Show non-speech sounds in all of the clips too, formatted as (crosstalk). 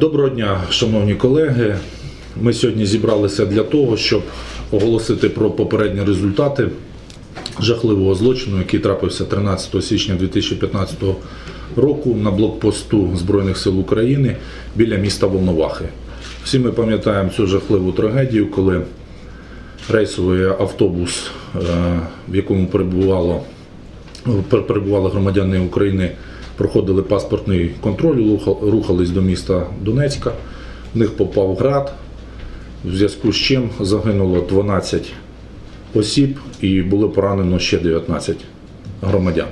Доброго дня, шановні колеги. Ми сьогодні зібралися для того, щоб оголосити про попередні результати жахливого злочину, який трапився 13 січня 2015 року на блокпосту Збройних сил України біля міста Волновахи. Всі ми пам'ятаємо цю жахливу трагедію, коли рейсовий автобус, е, в якому перебувало пер- перебували громадяни України, проходили паспортний контроль, рухались до міста Донецька. В них попав град, в зв'язку з чим загинуло 12 осіб і було поранено ще 19 громадян.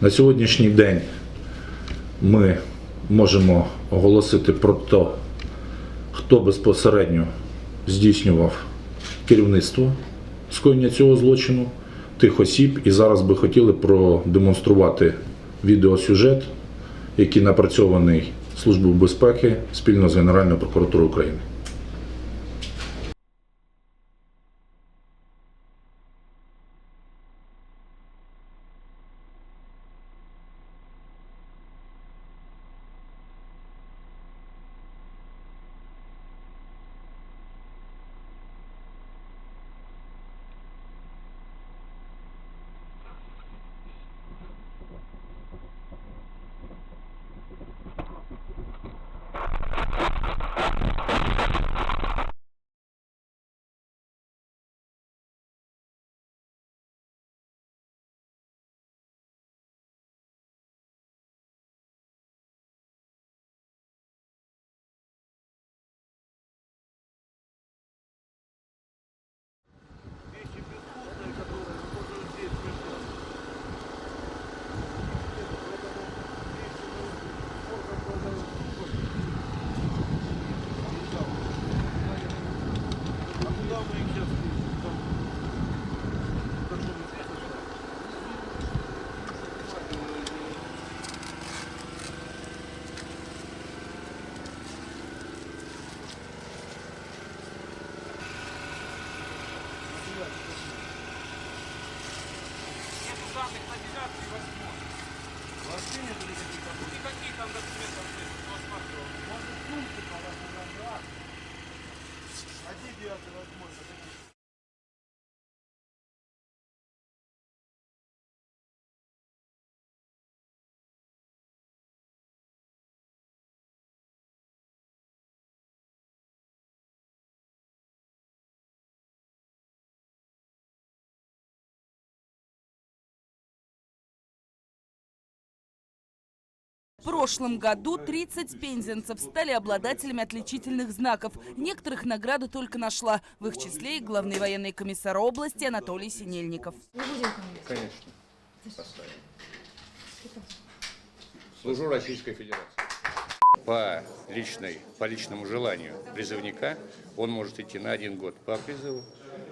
На сьогоднішній день ми можемо оголосити про те, хто безпосередньо здійснював керівництво скоєння цього злочину, тих осіб. І зараз би хотіли продемонструвати відеосюжет, який напрацьований Службою безпеки спільно з Генеральною прокуратурою України. В прошлом году 30 пензенцев стали обладателями отличительных знаков. Некоторых награда только нашла. В их числе и главный военный комиссар области Анатолий Синельников. Конечно. Поставим. Служу Российской Федерации. По личной, по личному желанию призывника он может идти на один год по призыву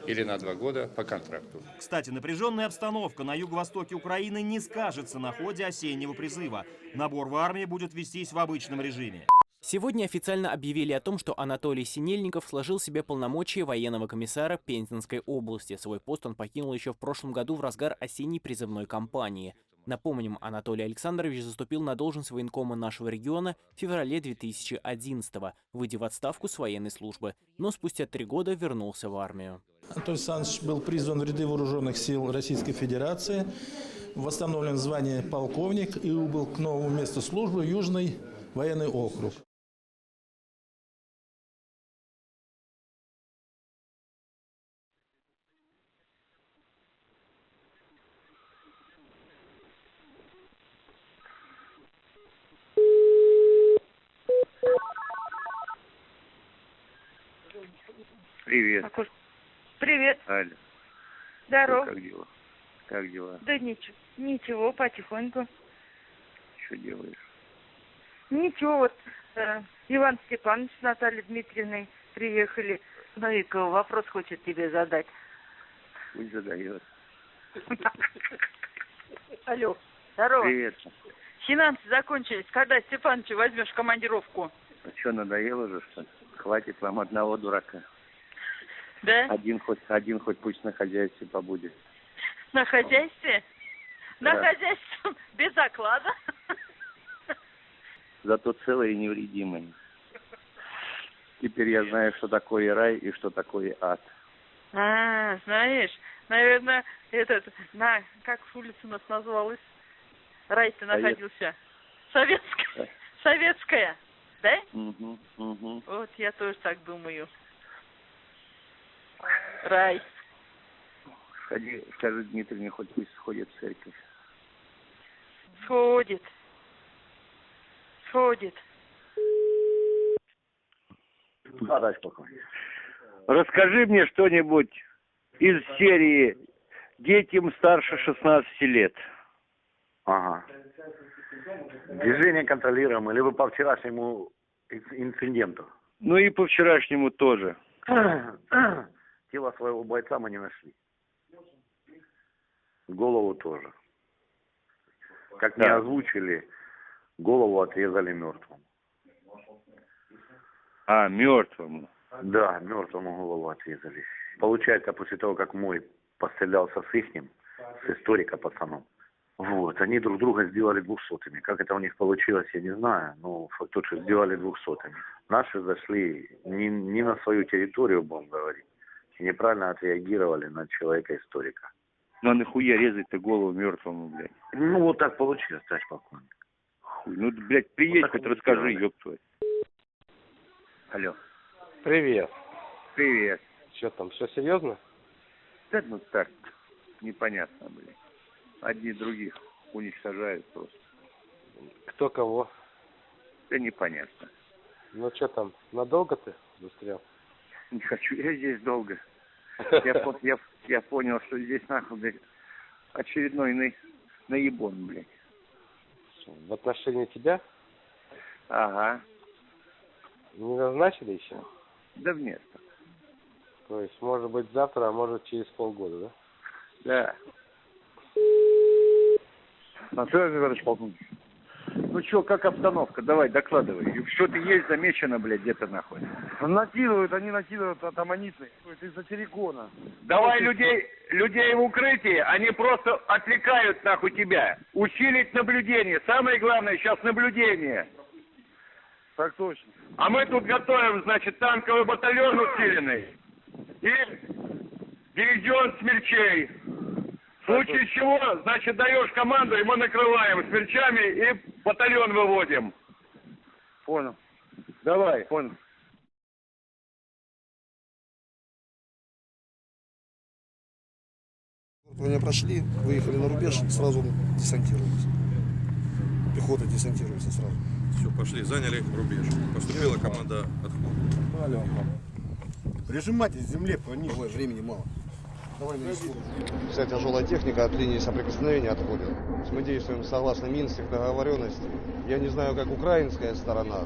или на два года по контракту. Кстати, напряженная обстановка на юго-востоке Украины не скажется на ходе осеннего призыва. Набор в армии будет вестись в обычном режиме. Сегодня официально объявили о том, что Анатолий Синельников сложил себе полномочия военного комиссара Пензенской области. Свой пост он покинул еще в прошлом году в разгар осенней призывной кампании. Напомним, Анатолий Александрович заступил на должность военкома нашего региона в феврале 2011-го, выйдя в отставку с военной службы, но спустя три года вернулся в армию. Анатолий Александрович был призван в ряды вооруженных сил Российской Федерации, восстановлен в звании полковник и убыл к новому месту службы Южный военный округ. Привет, Акуш- Привет, Аля. здоров. Как дела? Как дела? Да ничего, ничего, потихоньку. Что делаешь? Ничего, вот э, Иван Степанович с Натальей Дмитриевной приехали. Новикова вопрос хочет тебе задать. Пусть задает. (laughs) Алло. Здорово. Привет. Финансы закончились. Когда Степановича возьмешь командировку? А что, надоело же, что ли? Хватит вам одного дурака. Да? Один хоть, один хоть пусть на хозяйстве побудет. На хозяйстве? На Да. хозяйстве (laughs) без оклада. (laughs) Зато целый и невредимый. Теперь я знаю, что такое рай и что такое ад. А, знаешь, наверное, этот, на, как улица у нас называлась? Рай-то Совет- находился. Советская. Советская, да? Угу, угу. Вот я тоже так думаю. Рай. Сходи, скажи Дмитрию, хоть пусть сходит в церковь. Сходит. Сходит. Спокойно. Расскажи мне что-нибудь из серии «Детям старше 16 лет». Ага. Движение контролируем, или вы по вчерашнему инц- инциденту? Ну и по вчерашнему тоже. (clears throat) Тело своего бойца мы не нашли. Голову тоже. Как не озвучили, голову отрезали мертвому. А, мертвому. Да, мертвому голову отрезали. Получается, после того, как мой пострелялся с ихним, с историка пацаном, вот, они друг друга сделали двухсотыми. Как это у них получилось, я не знаю, но факт тот, что сделали двухсотыми. Наши зашли не, не на свою территорию, будем говорить, и неправильно отреагировали на человека-историка. Ну а нахуя резать-то голову мертвому, блядь? Ну, вот так получилось, товарищ полковник. Хуй. Ну, блядь, приедь так хоть расскажи, ёб твою. Алло. Привет. Привет. Что там, все серьезно? Да ну так, непонятно, блядь. Одни других уничтожают просто. Кто кого? Да непонятно. Ну что там, надолго ты застрял? Не хочу я здесь долго. Я, я, я понял, что здесь нахуй, блядь, очередной на, наебон, блядь. В отношении тебя Ага. не назначили еще? Да вместо. То есть, может быть, завтра, а может, через полгода, да? Да. Анатолий Григорьевич полковник. Ну чё, как обстановка? Давай, докладывай. Что-то есть замечено, блядь, где-то нахуй. Накидывают, они накидывают от аммонитных, из-за террикона. Давай людей, людей в укрытие, они просто отвлекают нахуй тебя. Усилить наблюдение. Самое главное сейчас наблюдение. Так точно. А мы тут готовим, значит, танковый батальон усиленный и дивизион смельчей. В случае чего, значит, даешь команду, и мы накрываем смельчами и батальон выводим. Понял. Давай. Понял. Они прошли, выехали на рубеж, сразу десантируемся. Пехота десантируется сразу. Все, пошли, заняли рубеж. Поступила команда отхода. Прижимайтесь к земле, пониже. Давай, времени мало. Вся тяжелая техника от линии соприкосновения отходит. Мы действуем согласно Минских договоренностей. Я не знаю, как украинская сторона.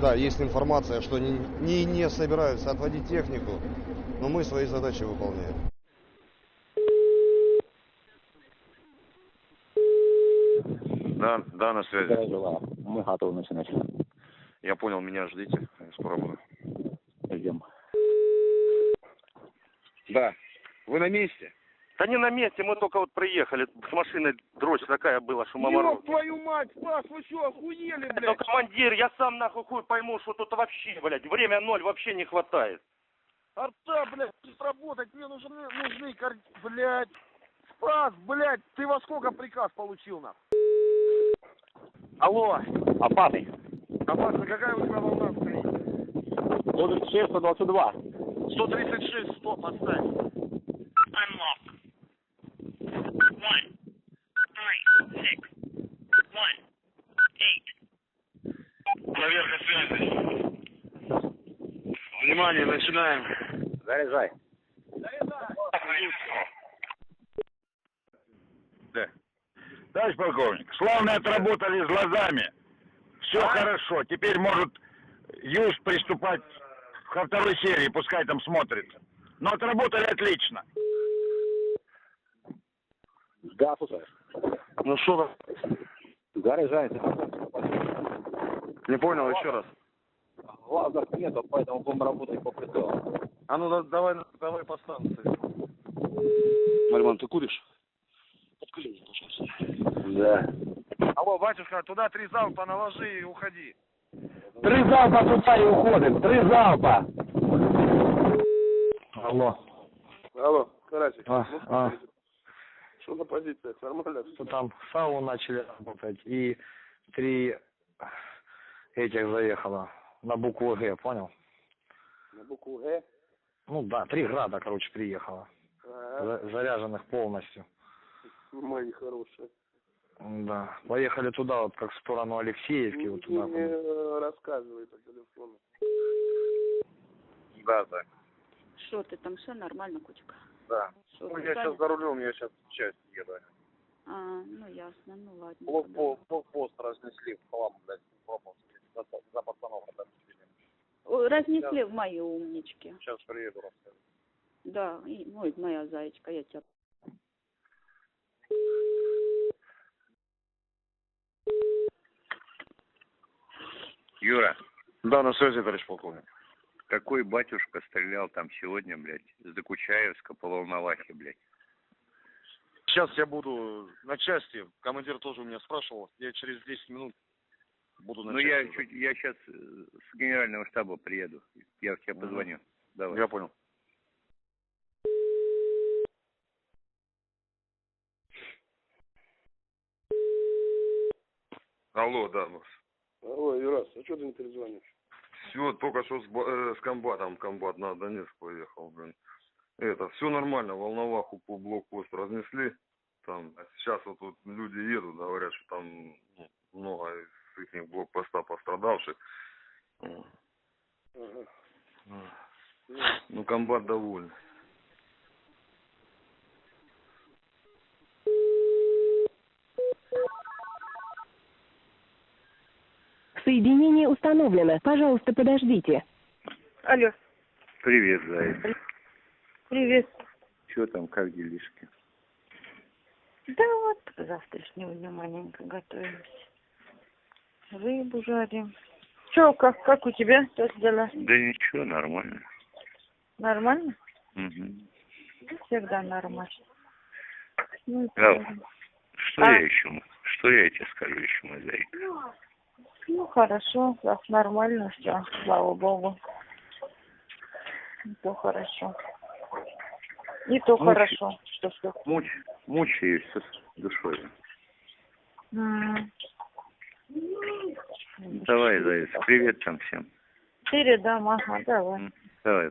Да, есть информация, что они не, не собираются отводить технику, но мы свои задачи выполняем. Да, да, на связи. Мы готовы начинать. Я понял, меня ждите, скоро буду. Ждем. Да. Вы на месте? Да не на месте, мы только вот приехали. С машиной дрочь такая была, что мама... твою мать, Стас, вы что, охуели, Ну, командир, я сам нахуй хуй пойму, что тут вообще, блядь, время ноль вообще не хватает. Арта, блядь, работать, мне нужны, нужны, кар... блядь. Стас, блядь, ты во сколько приказ получил, нахуй? Алло, Опасный. Аббас, какая у тебя волна стоит? 136, 122. 136, стоп, отставь. Проверка связи. Внимание, начинаем. Заряжай. Товарищ полковник, славно отработали с глазами. Все хорошо. Теперь может Юж приступать ко второй серии, пускай там смотрит. Но отработали отлично. Да, слушай. Ну что Заряжай. Не понял, еще раз. Глазок нету, поэтому будем работать по прицелу. А ну да- давай, давай по станции. Норман, ты куришь? Алло, батюшка, туда три залпа наложи и уходи. Три залпа туда и уходим. Три залпа. Алло. Алло, Карасик. А, а. Что на позициях? Нормально? Что там САУ начали работать и три этих заехало на букву Г, понял? На букву Г? Ну да, три града, короче, приехало. Ага. За- заряженных полностью. Мои хорошие. Да. Поехали туда, вот как в сторону Алексеевки, вот Ты туда. мне э, рассказывай по телефону. Да, да, Что ты там, все нормально, котик? Да. Что, Ну, я сейчас за рулем, я сейчас в часть еду. А, ну ясно, ну ладно. Блокпост, блокпост разнесли в хлам, блядь, пропуск. За, за пацанов. О, Разнесли в мои умнички. Сейчас приеду, расскажу. Да, и, ой, моя зайчка, я тебя Юра, Да, на связи, товарищ полковник. Какой батюшка стрелял там сегодня, блядь, с Докучаевска по Волновахе, блядь? Сейчас я буду на части. Командир тоже у меня спрашивал. Я через 10 минут буду на Ну, части я, уже. чуть, я сейчас с генерального штаба приеду. Я в тебя позвоню. Давай. Я понял. Алло, да. Алло, Юрас, а что ты не перезвонишь? Все, только что с, э, с комбатом, комбат на Донецк поехал, блин. Это, все нормально, Волноваху по блокпост разнесли. Там, сейчас вот тут люди едут, говорят, что там ну, много из их блокпоста пострадавших. Ну, комбат доволен. Соединение установлено. Пожалуйста, подождите. Алло, Привет, Заяц. привет. Что там, как делишки? Да вот, к завтрашнему дню маленько готовимся. Рыбу жарим. Че, как, как у тебя тут дела? Да ничего, нормально. Нормально? Мгм. Всегда нормально. Ну, Да. Что А? я еще, что я тебе скажу еще, мой зайка? Ну, хорошо, так нормально все, слава богу. И то хорошо. И то Ну, хорошо, что все. Муч, мучаюсь с душой. М. Давай, Заяц, привет там всем. Передам, ага, давай. Давай,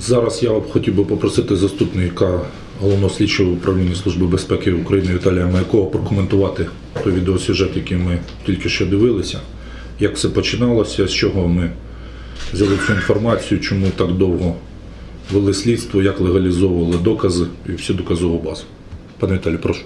Зараз я хотів би попросити заступника головного слідчого управління Служби безпеки України Віталія Маякова прокоментувати той відеосюжет, який ми тільки що дивилися. Як все починалося, з чого ми взяли цю інформацію, чому так довго вели слідство, як легалізовували докази і всю доказову базу. Пане Віталій, прошу.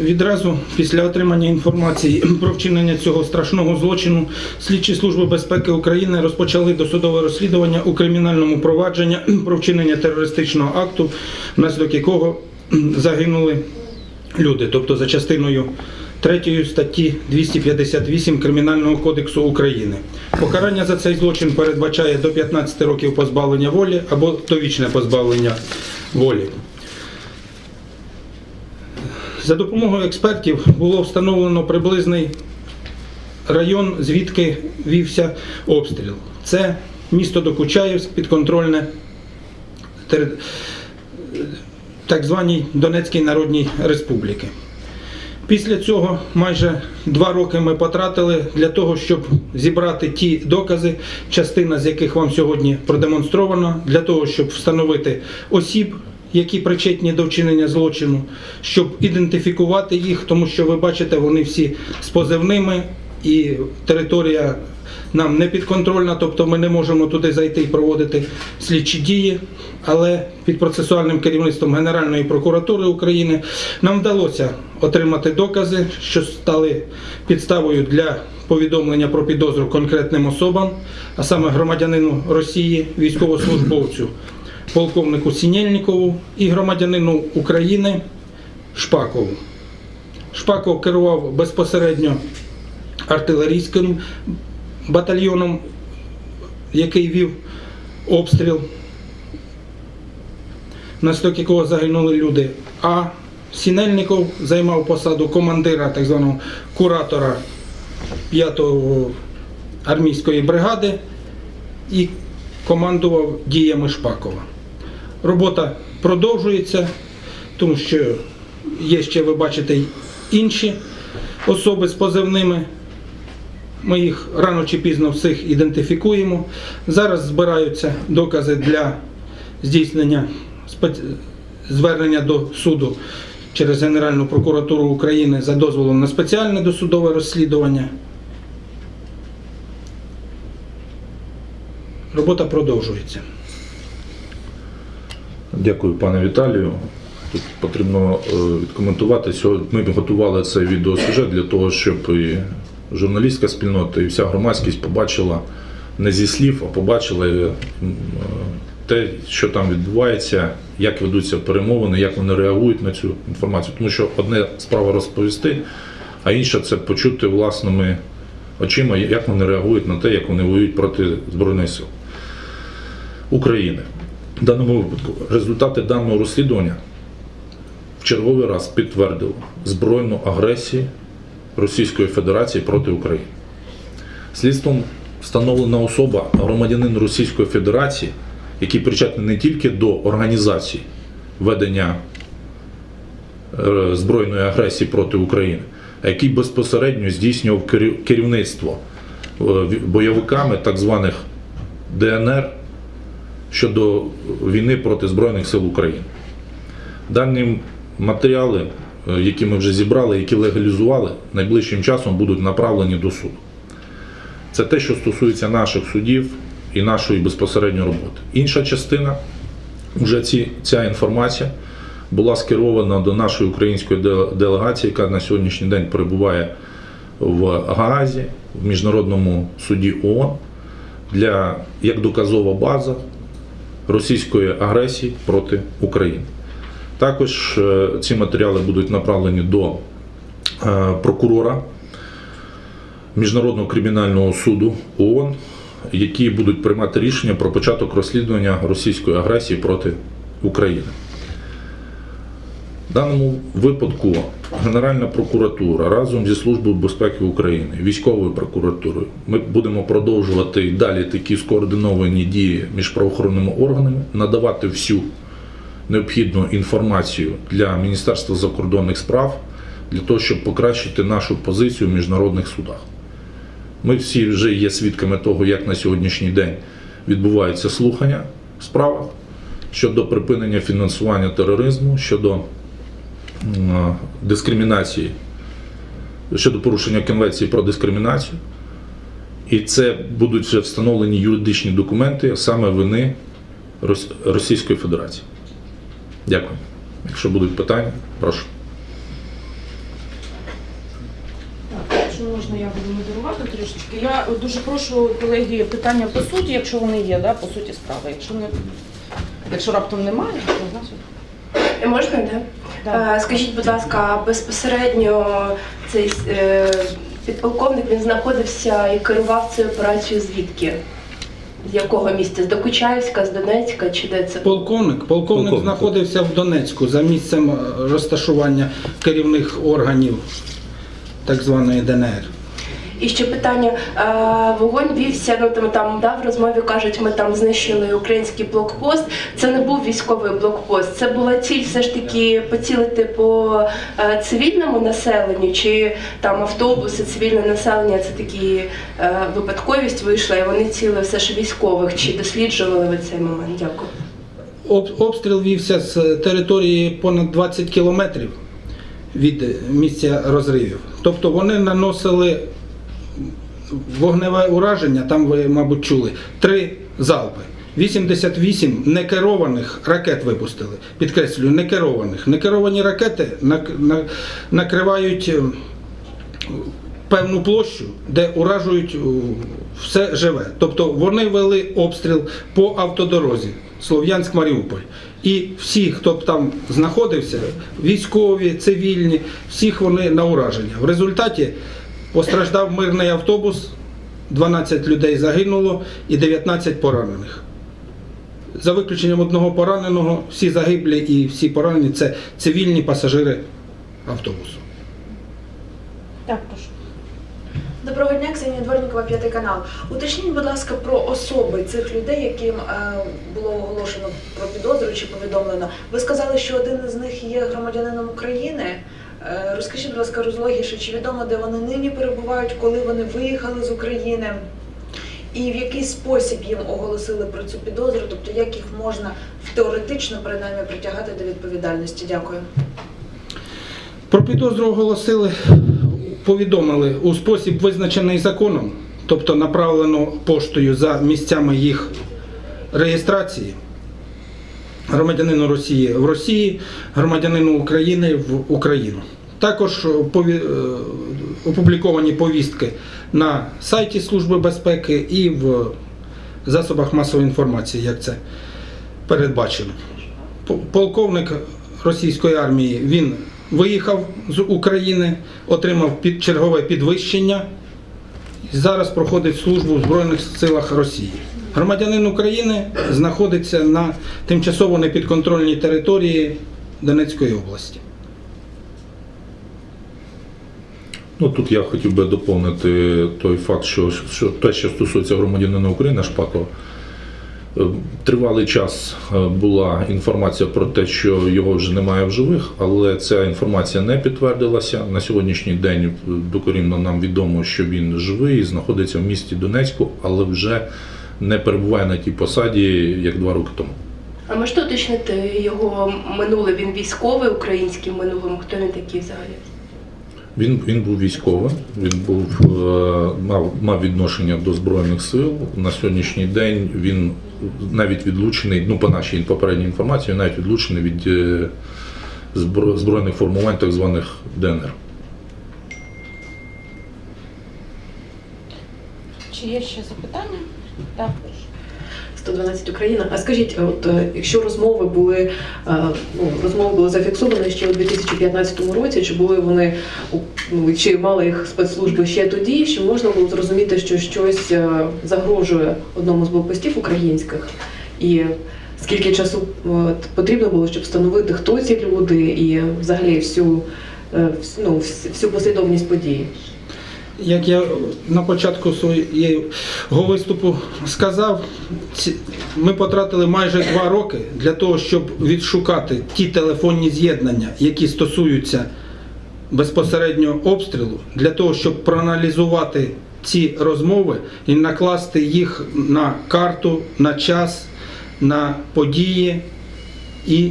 Відразу після отримання інформації (clears throat) про вчинення цього страшного злочину слідчі служби безпеки України розпочали досудове розслідування у кримінальному провадженні (clears throat) про вчинення терористичного акту, внаслідок якого (clears throat) загинули люди, тобто за частиною 3 статті 258 Кримінального кодексу України. Покарання за цей злочин передбачає до 15 років позбавлення волі або довічне позбавлення волі. За допомогою експертів було встановлено приблизний район, звідки вівся обстріл. Це місто Докучаєвськ, підконтрольне так званій Донецькій Народній Республіки. Після цього майже два роки ми потратили для того, щоб зібрати ті докази, частина з яких вам сьогодні продемонстровано, для того, щоб встановити осіб, які причетні до вчинення злочину, щоб ідентифікувати їх, тому що ви бачите, вони всі з позивними і територія нам не підконтрольна, тобто ми не можемо туди зайти і проводити слідчі дії. Але під процесуальним керівництвом Генеральної прокуратури України нам вдалося отримати докази, що стали підставою для повідомлення про підозру конкретним особам, а саме громадянину Росії, військовослужбовцю, полковнику Сінєльнікову і громадянину України Шпакову. Шпаков керував безпосередньо артилерійським батальйоном, який вів обстріл, наслідок якого загинули люди. А Сінельников займав посаду командира так званого куратора 5-го армійської бригади і командував діями Шпакова. Робота продовжується, тому що є ще, ви бачите, інші особи з позивними. Ми їх рано чи пізно всіх ідентифікуємо. Зараз збираються докази для здійснення звернення до суду через Генеральну прокуратуру України за дозволом на спеціальне досудове розслідування. Робота продовжується. Дякую, пане Віталію. Тут потрібно е, відкоментувати. Ми готували цей відеосюжет для того, щоб і журналістська спільнота, і вся громадськість побачила не зі слів, а побачила е, те, що там відбувається, як ведуться перемовини, як вони реагують на цю інформацію. Тому що одне справа розповісти, а інша це почути власними очима, як вони реагують на те, як вони воюють проти Збройних сил України. Даному випадку результати даного розслідування в черговий раз підтвердили збройну агресію Російської Федерації проти України. Слідством встановлена особа громадянин Російської Федерації, який причетний не тільки до організації ведення е, збройної агресії проти України, а який безпосередньо здійснював керівництво е, бойовиками так званих ДНР щодо війни проти Збройних сил України. Дані матеріали, е, які ми вже зібрали, які легалізували, найближчим часом будуть направлені до суду. Це те, що стосується наших судів і нашої безпосередньої роботи. Інша частина, вже ці, ця інформація була скерована до нашої української делегації, яка на сьогоднішній день перебуває в Гаазі, в Міжнародному суді ООН, для, як доказова база російської агресії проти України. Також е, ці матеріали будуть направлені до е, прокурора Міжнародного кримінального суду ООН, які будуть приймати рішення про початок розслідування російської агресії проти України. В даному випадку Генеральна прокуратура разом зі Службою безпеки України, військовою прокуратурою, ми будемо продовжувати і далі такі скоординовані дії між правоохоронними органами, надавати всю необхідну інформацію для Міністерства закордонних справ для того, щоб покращити нашу позицію в міжнародних судах. Ми всі вже є свідками того, як на сьогоднішній день відбуваються слухання в справах щодо припинення фінансування тероризму, щодо дискримінації, щодо порушення Конвенції про дискримінацію. І це будуть вже встановлені юридичні документи саме вини Російської Федерації. Дякую. Якщо будуть питання, прошу. Якщо можна, я буду модерувати трішечки. Я дуже прошу колеги питання по суті, якщо вони є, да, по суті справи. Якщо не якщо раптом немає, то значить. Можна, да? Да. Е, Скажіть, будь ласка, безпосередньо цей е, підполковник він знаходився і керував цією операцією звідки? З якого місця? З Докучаївська, з Донецька чи де це? Полковник, полковник знаходився в Донецьку за місцем розташування керівних органів так званої ДНР. І ще питання: е, вогонь вівся. Ну там там да, в розмові кажуть, ми там знищили український блокпост. Це не був військовий блокпост. Це була ціль все ж таки поцілити по е, цивільному населенню, чи там автобуси, цивільне населення це такі е, випадковість вийшла, і вони ціли все ж військових. Чи досліджували ви цей момент? Дякую. обстріл вівся з території понад 20 кілометрів від місця розривів. Тобто вони наносили вогневе ураження, там ви, мабуть, чули, три залпи. 88 некерованих ракет випустили. Підкреслюю, некерованих. Некеровані ракети нак- на- накривають е, певну площу, де уражують все живе. Тобто вони вели обстріл по автодорозі Слов'янськ-Маріуполь. І всі, хто б там знаходився, військові, цивільні, всіх вони на ураження. В результаті постраждав мирний автобус, 12 людей загинуло і 19 поранених. За виключенням одного пораненого, всі загиблі і всі поранені це цивільні пасажири автобусу. Так, прошу. Доброго дня, Ксенія Дворнікова, п'ятий канал. Уточніть, будь ласка, про особи цих людей, яким е, було оголошено про підозру чи повідомлено. Ви сказали, що один із них є громадянином України. Е, розкажіть, будь ласка, розлогіше, чи відомо, де вони нині перебувають, коли вони виїхали з України? І в який спосіб їм оголосили про цю підозру, тобто як їх можна теоретично принаймні притягати до відповідальності? Дякую. Про підозру оголосили, повідомили у спосіб визначений законом, тобто направлено поштою за місцями їх реєстрації. Громадянину Росії в Росії, громадянину України в Україну. Також е, опубліковані повістки на сайті Служби безпеки і в засобах масової інформації, як це передбачено. Полковник російської армії він виїхав з України, отримав під чергове підвищення зараз проходить службу в Збройних силах Росії. Громадянин України знаходиться на тимчасово непідконтрольній території Донецької області. Ну тут я хотів би доповнити той факт, що, що те, що стосується громадянина України Шпакова, е, тривалий час е, була інформація про те, що його вже немає в живих, але ця інформація не підтвердилася. На сьогоднішній день е, докорінно нам відомо, що він живий і знаходиться в місті Донецьку, але вже не перебуває на тій посаді, як два роки тому. А можете уточнити його минуле? Він військовий український в минулому. Хто він такий взагалі? Він, він був військовим, він був, е, мав, мав відношення до Збройних сил. На сьогоднішній день він навіть відлучений, ну по нашій попередній інформації, навіть відлучений від е, збройних формувань так званих ДНР. Чи є ще запитання? Так, прошу. 112 Україна. А скажіть, от е, якщо розмови були е, ну, розмови були зафіксовані ще у 2015 році, чи були вони ну, чи мали їх спецслужби ще тоді, що можна було зрозуміти, що щось е, загрожує одному з блокпостів українських, і скільки часу потрібно було, щоб встановити, хто ці люди, і взагалі всю, е, ну, всю послідовність подій? Як я на початку свого виступу сказав, ми потратили майже два роки для того, щоб відшукати ті телефонні з'єднання, які стосуються безпосередньо обстрілу, для того, щоб проаналізувати ці розмови і накласти їх на карту, на час, на події і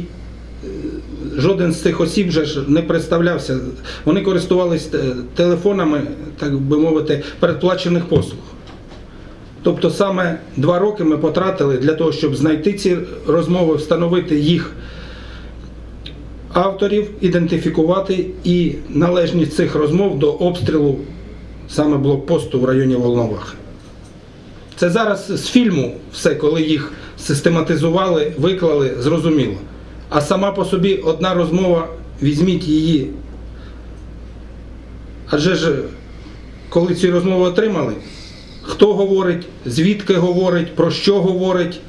жоден з цих осіб вже ж не представлявся. Вони користувалися телефонами, так би мовити, передплачених послуг. Тобто саме два роки ми потратили для того, щоб знайти ці розмови, встановити їх авторів, ідентифікувати і належність цих розмов до обстрілу саме блокпосту в районі Волновахи. Це зараз з фільму все, коли їх систематизували, виклали, зрозуміло. А сама по собі одна розмова, візьміть її. Адже ж, коли ці розмови отримали, хто говорить, звідки говорить, про що говорить.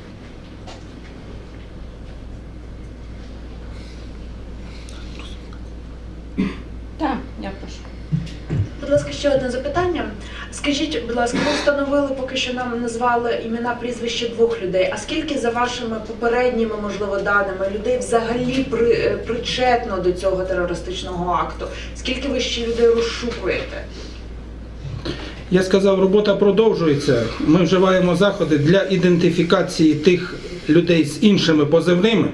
Скажіть, будь ласка, ви встановили поки що нам назвали імена прізвища двох людей. А скільки за вашими попередніми, можливо, даними людей взагалі при, е, причетно до цього терористичного акту? Скільки ви ще людей розшукуєте? Я сказав, робота продовжується. Ми вживаємо заходи для ідентифікації тих людей з іншими позивними,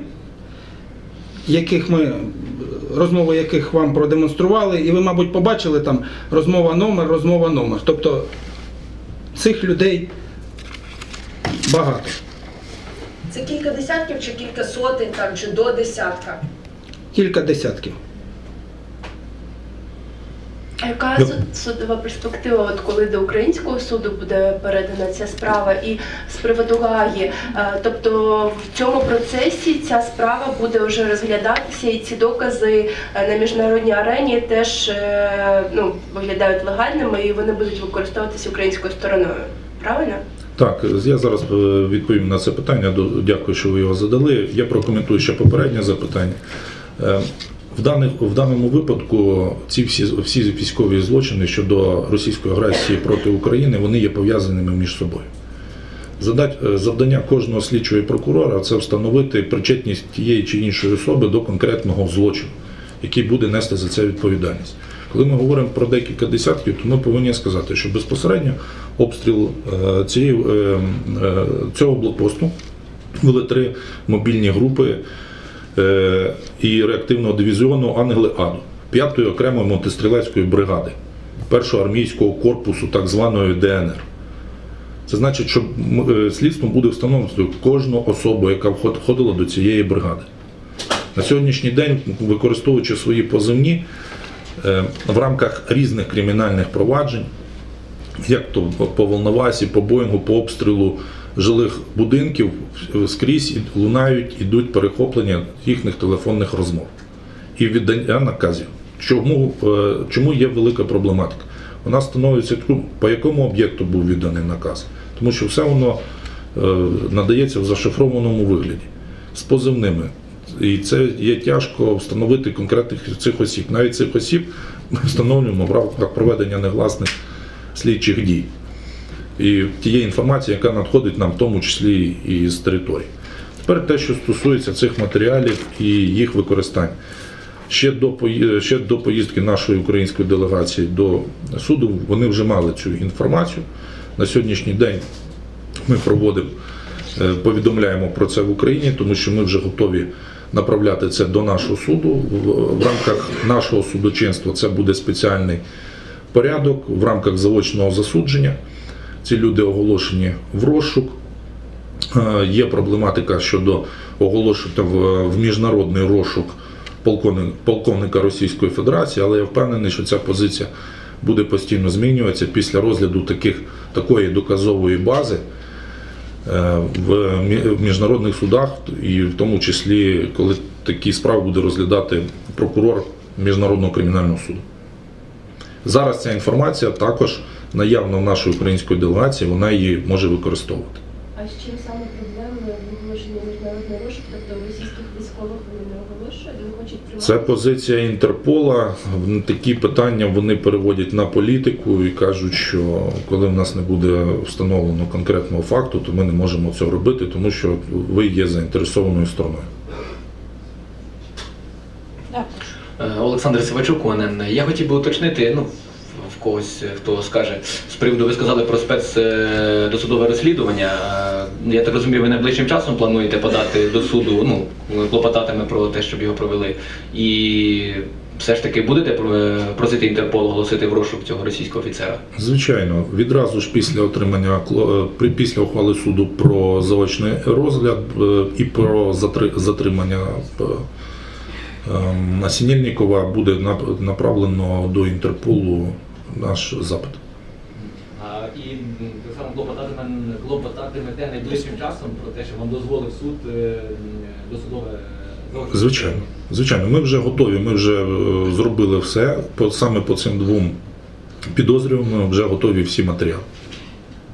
яких ми розмови яких вам продемонстрували, і ви, мабуть, побачили там розмова номер, розмова номер. Тобто цих людей багато. Це кілька десятків чи кілька сотень там, чи до десятка? Кілька десятків. А яка суд- судова перспектива, от коли до українського суду буде передана ця справа, і з приводу Гаї? Е, Тобто в цьому процесі ця справа буде вже розглядатися, і ці докази е, на міжнародній арені теж е, ну, виглядають легальними і вони будуть використовуватися українською стороною. Правильно? Так, я зараз відповім на це питання. Дякую, що ви його задали. Я прокоментую ще попереднє запитання. В, даних, в даному випадку ці всі, всі військові злочини щодо російської агресії проти України вони є пов'язаними між собою. Е, завдання кожного слідчого і прокурора це встановити причетність тієї чи іншої особи до конкретного злочину, який буде нести за це відповідальність. Коли ми говоримо про декілька десятків, то ми повинні сказати, що безпосередньо обстріл е, цієї, е, цього блокпосту були три мобільні групи і реактивного дивізіону Ангели Аду, 5-ї окремої мотострілецької бригади, першого армійського корпусу так званої ДНР. Це значить, що е, слідством буде встановлювати кожну особу, яка вход- входила до цієї бригади. На сьогоднішній день, використовуючи свої позивні е, в рамках різних кримінальних проваджень, як то по Волновасі, по Боїнгу, по обстрілу жилих будинків, скрізь лунають, ідуть перехоплення їхніх телефонних розмов і віддання наказів. Чому, е, чому є велика проблематика? Вона становиться по якому об'єкту був відданий наказ. Тому що все воно е, надається в зашифрованому вигляді з позивними. І це є тяжко встановити конкретних цих осіб. Навіть цих осіб ми встановлюємо в рамках проведення негласних слідчих дій. І тієї інформації, яка надходить нам, в тому числі і з території. Тепер те, що стосується цих матеріалів і їх використання. Ще до, ще до поїздки нашої української делегації до суду вони вже мали цю інформацію. На сьогоднішній день ми проводимо, е, повідомляємо про це в Україні, тому що ми вже готові направляти це до нашого суду. В, в рамках нашого судочинства це буде спеціальний порядок в рамках заочного засудження. Ці люди оголошені в розшук. Е, Є проблематика щодо оголошення в, міжнародний розшук полковника, Російської Федерації, але я впевнений, що ця позиція буде постійно змінюватися після розгляду таких, такої доказової бази е, в міжнародних судах, і в тому числі, коли такі справи буде розглядати прокурор Міжнародного кримінального суду. Зараз ця інформація також наявна в нашій української делегації, вона її може використовувати. А з чим саме проблеми виголошення міжнародний розшук, тобто російських військових вони не оголошують, вони хочуть приймати Це позиція Інтерпола. Такі питання вони переводять на політику і кажуть, що коли в нас не буде встановлено конкретного факту, то ми не можемо цього робити, тому що ви є заінтересованою стороною. Е, Олександр Сивачук, ОНН. Я хотів би уточнити, ну, в- когось, е, хто скаже, з приводу ви сказали про спецдосудове розслідування. Е, Я так розумію, ви найближчим часом плануєте подати до суду, ну, клопотатиме про те, щоб його провели. І все ж таки будете просити Інтерпол оголосити в розшук цього російського офіцера? Звичайно, відразу ж після отримання е, після ухвали суду про заочний розгляд е, і про затри- затримання е, ем, буде нап- направлено до Інтерполу наш запит. І так само клопотатиме, клопотатимете найближчим часом про те, що вам дозволив суд досудове Звичайно, звичайно, ми вже готові. Ми вже е, зробили все. Саме по цим двом підозрюваним вже готові всі матеріали.